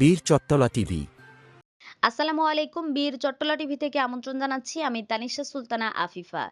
বীর চত্তলা টিভি। আসসালামু আলাইকুম, বীর চট্টলা টিভি থেকে আমন্ত্রণ জানাচ্ছি আমি তানিশা সুলতানা আফিফা।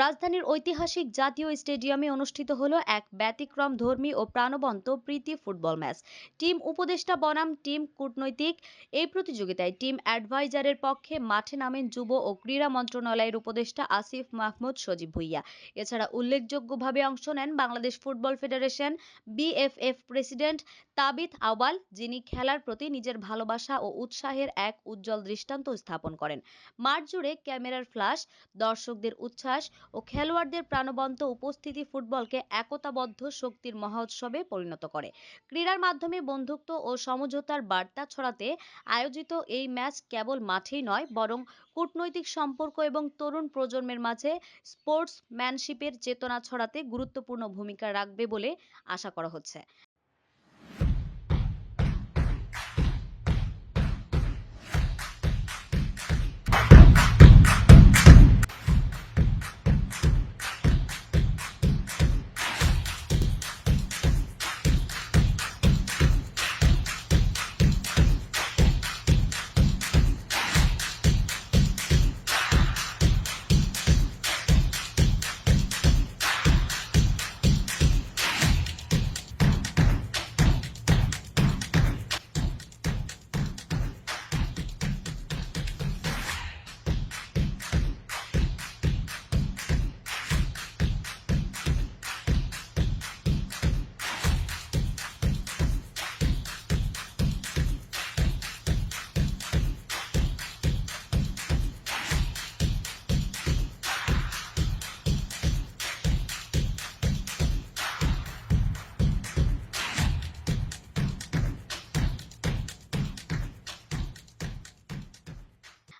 রাজধানীর ঐতিহাসিক জাতীয় স্টেডিয়ামে অনুষ্ঠিত হলো এক ব্যতিক্রম ধর্মী ও প্রাণবন্ত প্রীতি ফুটবল ম্যাচ। টিম উপদেষ্টা বনাম, টিম কূটনৈতিক এই প্রতিযোগিতায় টিম অ্যাডভাইজারের পক্ষে মাঠে নামেন যুব ও ক্রীড়া মন্ত্রণালয়ের উপদেষ্টা আসিফ মাহমুদ সজীব ভুইয়া। এছাড়া উল্লেখযোগ্যভাবে অংশ নেন Bangladesh football federation BFF president Tabith Awal, যিনি খেলার প্রতি নিজের ভালোবাসা ও উৎসাহের এক উজ্জ্বল দৃষ্টান্ত স্থাপন করেন। মাঠ জুড়ে ক্যামেরার ফ্লাশ দর্শকদের উচ্ছ্বাস ও খেলোয়াড়দের প্রাণবন্ত উপস্থিতি ফুটবলকে একতাবদ্ধ শক্তির মহোৎসবে পরিণত করে। ক্রীড়ার মাধ্যমে বন্ধুত্ব ও সমঝোতার বার্তা ছড়াতে আয়োজিত এই ম্যাচ কেবল মাঠেই নয়, বরং কূটনৈতিক সম্পর্ক এবং তরুণ প্রজন্মের মাঝে স্পোর্টসম্যানশিপের চেতনা ছড়াতে গুরুত্বপূর্ণ ভূমিকা রাখবে বলে আশা করা হচ্ছে।